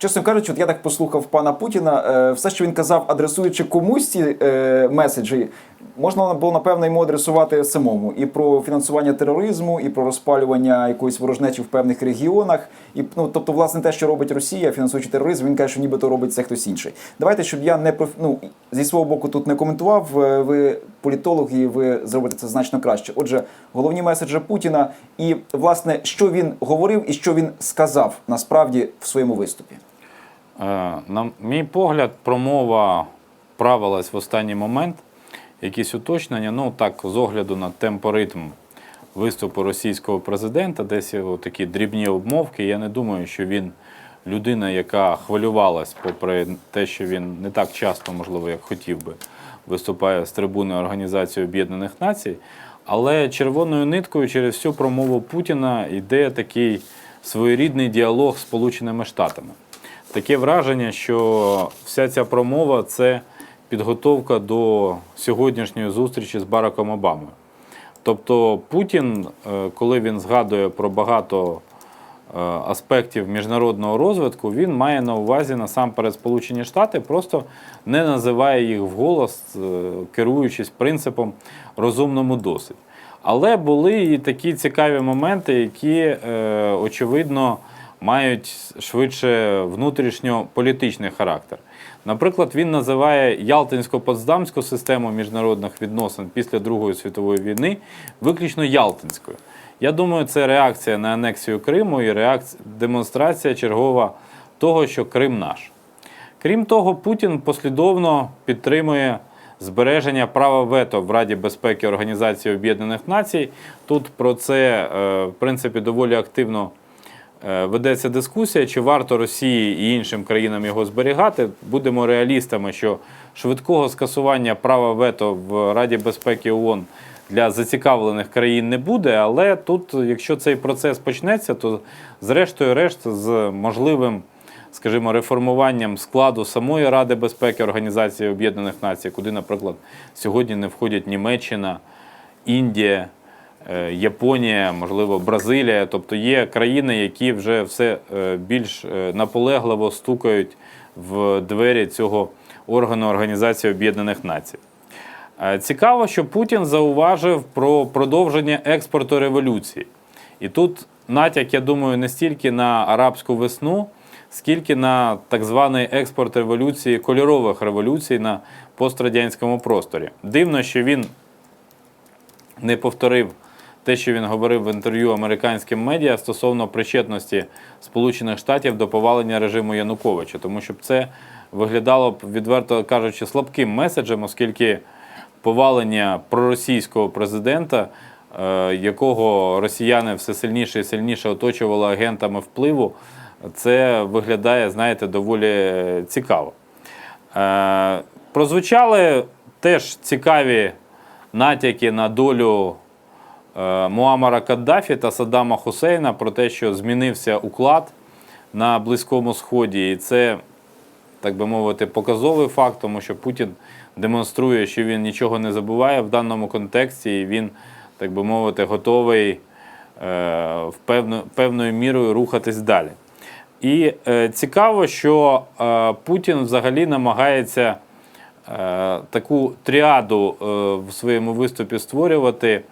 чесно кажучи, от я так послухав пана Путіна, е, все, що він казав, адресуючи комусь ці е, меседжі, можна було напевно йому адресувати самому і про фінансування тероризму, і про розпалювання якоїсь ворожнечі в певних регіонах. І ну, тобто, власне, те, що робить Росія, фінансуючи тероризм, він каже, що нібито робить це хтось інший. Давайте, щоб я не ну, зі свого боку тут не коментував. е, Ви політолог і ви зробите це значно краще. Отже, головні меседжі Путіна, і власне, що він говорив і що він сказав насправді в своєму виступі. Е, На мій погляд, промова правилась в останній момент. Якісь уточнення, ну так, з огляду на темпоритм виступу російського президента, десь його такі дрібні обмовки. Я не думаю, що він людина, яка хвилювалась, попри те, що він не так часто, можливо, як хотів би, виступає з трибуни Організації Об'єднаних Націй. Але червоною ниткою через всю промову Путіна йде такий своєрідний діалог з Сполученими Штатами. Таке враження, що вся ця промова це підготовка до сьогоднішньої зустрічі з Бараком Обамою. Тобто Путін, е, коли він згадує про багато е, аспектів міжнародного розвитку, він має на увазі насамперед Сполучені Штати, просто не називає їх вголос, е, керуючись принципом розумному досить. Але були і такі цікаві моменти, які, очевидно, мають швидше внутрішньополітичний характер. Наприклад, він називає Ялтинсько-Потсдамську систему міжнародних відносин після Другої світової війни виключно Ялтинською. Я думаю, це реакція на анексію Криму і реакція, демонстрація чергова того, що Крим наш. Крім того, Путін послідовно підтримує збереження права вето в Раді безпеки Організації Об'єднаних Націй. Тут про це, е, в принципі, доволі активно ведеться дискусія, чи варто Росії і іншим країнам його зберігати. Будемо реалістами, що швидкого скасування права вето в Раді безпеки ООН для зацікавлених країн не буде. Але тут, якщо цей процес почнеться, то зрештою решт з можливим скажімо, реформуванням складу самої Ради безпеки Організації Об'єднаних Націй, куди, наприклад, сьогодні не входять Німеччина, Індія, е, Японія, можливо, Бразилія. Тобто є країни, які вже все е, більш е, наполегливо стукають в двері цього органу Організації Об'єднаних Націй. Е, Цікаво, що Путін зауважив про продовження експорту революції. І тут натяк, я думаю, не стільки на арабську весну, скільки на так званий експорт революції, кольорових революцій на пострадянському просторі. Дивно, що він не повторив те, що він говорив в інтерв'ю американським медіа стосовно причетності Сполучених Штатів до повалення режиму Януковича, тому що це виглядало б, відверто кажучи, слабким меседжем, оскільки повалення проросійського президента, е, якого росіяни все сильніше і сильніше оточували агентами впливу, це виглядає, знаєте, доволі е, цікаво. Е, Прозвучали теж цікаві натяки на долю е, Муаммара Каддафі та Саддама Хусейна про те, що змінився уклад на Близькому Сході. І це, так би мовити, показовий факт, тому що Путін демонструє, що він нічого не забуває в даному контексті, і він, так би мовити, готовий е, в певно, певною мірою рухатись далі. І е, цікаво, що е, Путін взагалі намагається е, таку тріаду е, в своєму виступі створювати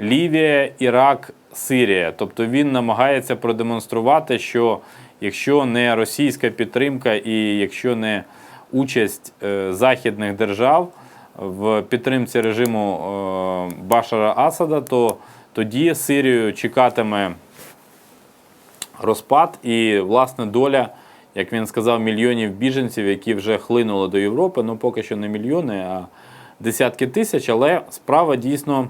Лівія, Ірак, Сирія. Тобто він намагається продемонструвати, що якщо не російська підтримка і якщо не участь е, західних держав в підтримці режиму е, Башара Асада, то тоді Сирію чекатиме розпад і власне доля, як він сказав, мільйонів біженців, які вже хлинули до Європи. Ну поки що не мільйони, а десятки тисяч, але справа дійсно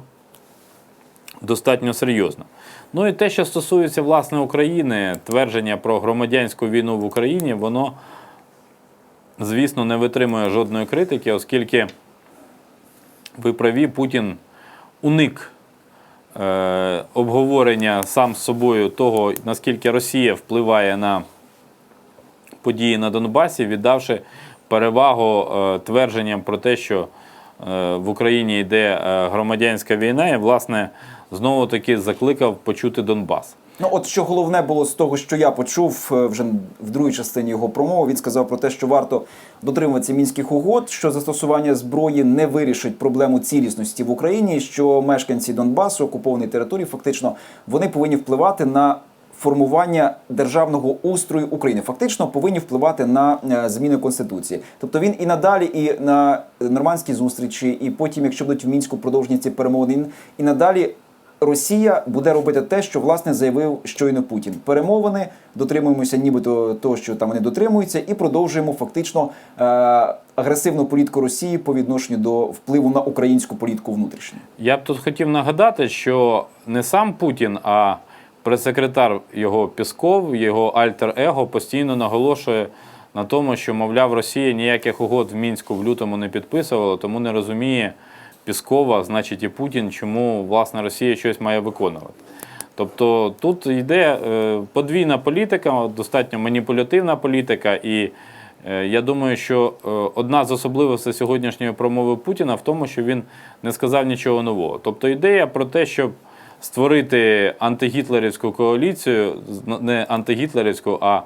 достатньо серйозна. Ну і те, що стосується власне України, твердження про громадянську війну в Україні, воно, звісно, не витримує жодної критики, оскільки ви праві, Путін уник е, обговорення сам з собою того, наскільки Росія впливає на події на Донбасі, віддавши перевагу е, твердженням про те, що е, в Україні йде е, громадянська війна, і, власне, знову таки закликав почути Донбас. Ну, от що головне було з того, що я почув е, вже в другій частині його промови. Він сказав про те, що варто дотримуватися мінських угод, що застосування зброї не вирішить проблему цілісності в Україні, що мешканці Донбасу, окупованої території, фактично вони повинні впливати на. Формування державного устрою України фактично повинні впливати на е, зміни конституції. Тобто він і надалі, і на нормандській зустрічі, і потім, якщо будуть в мінську продовжені ці перемовини, і надалі Росія буде робити те, що власне заявив щойно Путін. Перемовини дотримуємося, нібито того, що там вони дотримуються, і продовжуємо фактично е- агресивну політику Росії по відношенню до впливу на українську політику внутрішню. Я б тут хотів нагадати, що не сам Путін, а прес-секретар його Пісков, його альтер-его постійно наголошує на тому, що, мовляв, Росія ніяких угод в Мінську в лютому не підписувала, тому не розуміє Піскова, значить і Путін, чому власне Росія щось має виконувати. Тобто тут йде е, подвійна політика, достатньо маніпулятивна політика, і е, я думаю, що е, одна з особливостей сьогоднішньої промови Путіна в тому, що він не сказав нічого нового. Тобто ідея про те, щоб створити антигітлерівську коаліцію, не антигітлерівську, а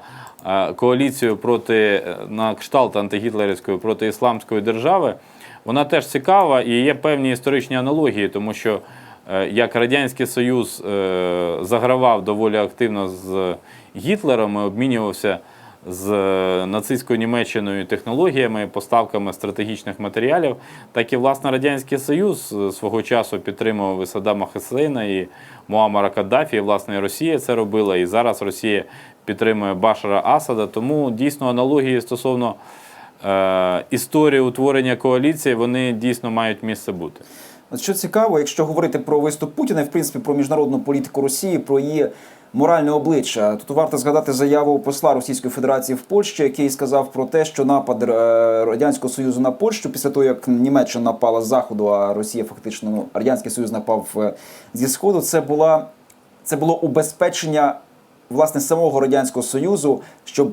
коаліцію проти на кшталт антигітлерівської проти ісламської держави, вона теж цікава і є певні історичні аналогії, тому що е, як Радянський Союз е, загравав доволі активно з Гітлером, обмінювався з е, нацистською Німеччиною технологіями, поставками стратегічних матеріалів, так і власне Радянський Союз свого часу підтримував і Саддама Хусейна, і Муаммара Каддафі, і власне Росія це робила, і зараз Росія підтримує Башара Асада. Тому дійсно аналогії стосовно історії утворення коаліції, вони дійсно мають місце бути. Що цікаво, якщо говорити про виступ Путіна, в принципі про міжнародну політику Росії, про її моральне обличчя, тут варто згадати заяву посла Російської Федерації в Польщі, який сказав про те, що напад е, радянського союзу на Польщу після того, як Німеччина напала з заходу, а Росія фактично ну, радянський союз напав е, зі сходу. Це була це було убезпечення. Власне, самого радянського союзу, щоб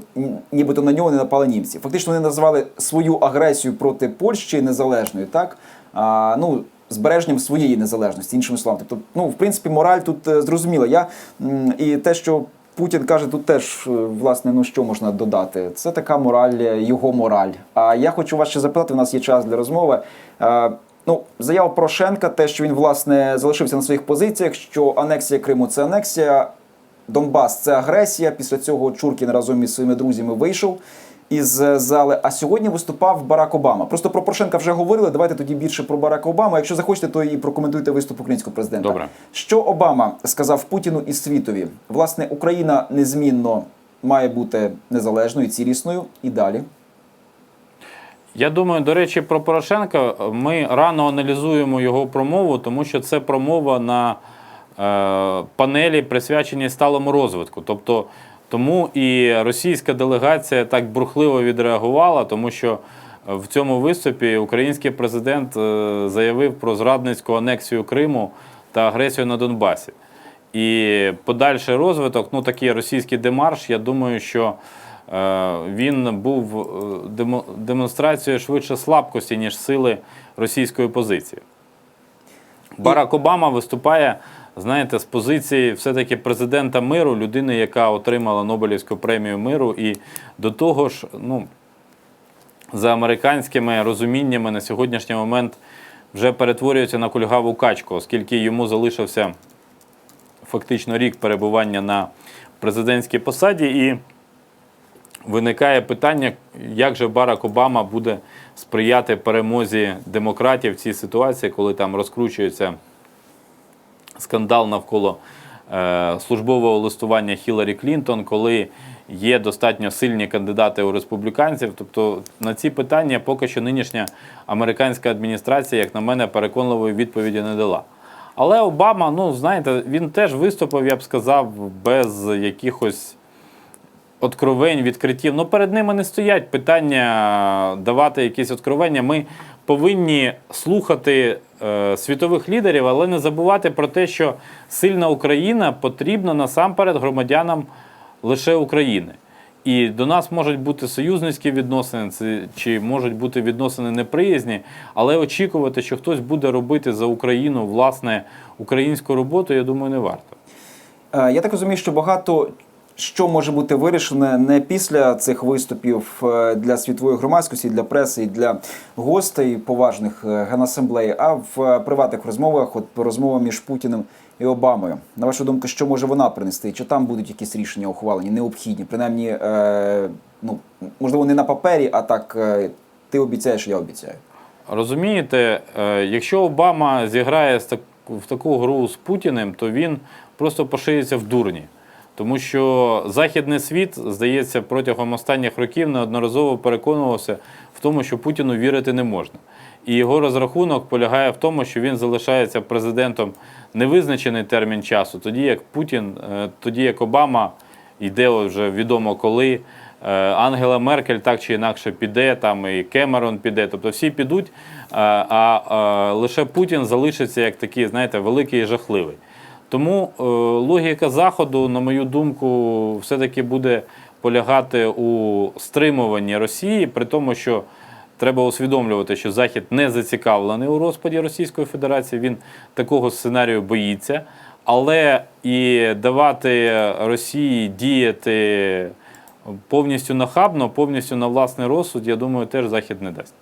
нібито на нього не напали німці. Фактично, вони назвали свою агресію проти Польщі незалежною, так а, ну збереженням своєї незалежності, іншими словами. Тобто, ну в принципі, мораль тут е, зрозуміла. Я і те, що Путін каже, тут теж е, власне, ну що можна додати? Це така мораль, е, його мораль. А я хочу вас ще запитати. У нас є час для розмови. Ну, заява Порошенка, те, що він власне залишився на своїх позиціях, що анексія Криму це анексія, Донбас це агресія. Після цього Чуркін разом із своїми друзями вийшов із е, зали. А сьогодні виступав Барак Обама. Просто про Порошенка вже говорили. Давайте тоді більше про Барака Обама. Якщо захочете, то і прокоментуйте виступ українського президента. Добре. Що Обама сказав Путіну і світові? Власне, Україна незмінно має бути незалежною, цілісною і далі. Я думаю, до речі, про Порошенка ми рано аналізуємо його промову, тому що це промова на панелі, присвяченій сталому розвитку. Тобто, тому і російська делегація так бурхливо відреагувала, тому що в цьому виступі український президент е, заявив про зрадницьку анексію Криму та агресію на Донбасі. І подальший розвиток, ну такий російський демарш, я думаю, що е, він був е, демо- демонстрацією швидше слабкості, ніж сили російської позиції. Барак Обама виступає, знаєте, з позиції все-таки президента миру, людини, яка отримала Нобелівську премію миру, і до того ж, ну, за американськими розуміннями на сьогоднішній момент вже перетворюється на кульгаву качку, оскільки йому залишився фактично рік перебування на президентській посаді, і виникає питання, як же Барак Обама буде сприяти перемозі демократів в цій ситуації, коли там розкручується скандал навколо е, службового листування Хіларі Клінтон, коли є достатньо сильні кандидати у республіканців. Тобто на ці питання поки що нинішня американська адміністрація, як на мене, переконливої відповіді не дала. Але Обама, ну знаєте, він теж виступив, я б сказав, без якихось откровень, відкриттів. Ну, перед ними не стоять питання давати якісь откровення. Ми повинні слухати е, світових лідерів, але не забувати про те, що сильна Україна потрібна насамперед громадянам лише України. І до нас можуть бути союзницькі відносини, чи можуть бути відносини неприязні, але очікувати, що хтось буде робити за Україну власне українську роботу, я думаю, не варто. Е, Я так розумію, що багато що може бути вирішене не після цих виступів е, для світової громадськості, для преси і для гостей поважних е, генасамблеї, а в е, приватних розмовах, от розмова між Путіним і Обамою. На вашу думку, що може вона принести? Чи там будуть якісь рішення ухвалені, необхідні? Принаймні, е, ну можливо, не на папері, а так е, ти обіцяєш, я обіцяю. Розумієте, якщо Обама зіграє в таку гру з Путіним, то він просто пошиється в дурні. Тому що Західний світ, здається, протягом останніх років неодноразово переконувався в тому, що Путіну вірити не можна. І його розрахунок полягає в тому, що він залишається президентом невизначений термін часу, тоді як Путін, е, тоді як Обама йде вже відомо коли. Е, Ангела Меркель так чи інакше піде, там і Кемерон піде, тобто всі підуть, е, а е, лише Путін залишиться як такий, знаєте, великий і жахливий. Тому е, логіка Заходу, на мою думку, все-таки буде полягати у стримуванні Росії, при тому, що треба усвідомлювати, що Захід не зацікавлений у розпаді Російської Федерації, він такого сценарію боїться. Але і давати Росії діяти повністю нахабно, повністю на власний розсуд, я думаю, теж Захід не дасть.